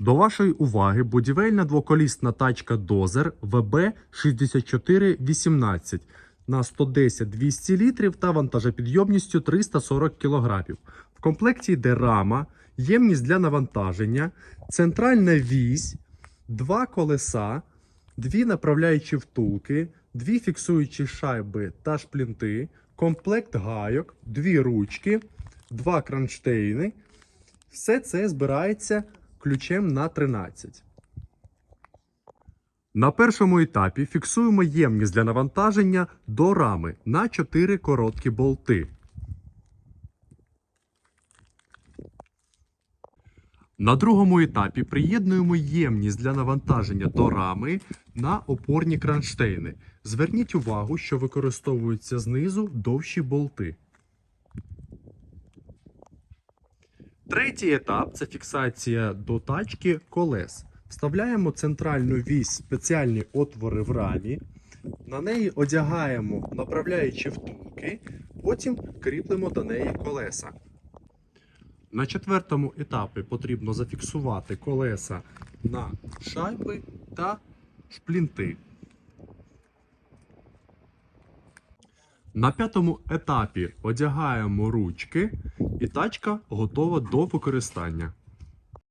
До вашої уваги будівельна двоколісна тачка Дозер ВБ 6418 на 110-200 літрів та вантажопідйомністю 340 кг. В комплекті йде рама, ємність для навантаження, центральна вісь, два колеса, дві направляючі втулки, дві фіксуючі шайби та шплінти, комплект гайок, дві ручки, два кронштейни. Все це збирається ключем на 13. На першому етапі фіксуємо ємність для навантаження до рами на 4 короткі болти. На другому етапі приєднуємо ємність для навантаження до рами на опорні кронштейни. Зверніть увагу, що використовуються знизу довші болти. Третій етап це фіксація до тачки колес. Вставляємо центральну вісь спеціальні отвори в рамі. На неї одягаємо направляючі втулки, потім кріплемо до неї колеса. На четвертому етапі потрібно зафіксувати колеса на шайби та шплінти. На п'ятому етапі одягаємо ручки, і тачка готова до використання.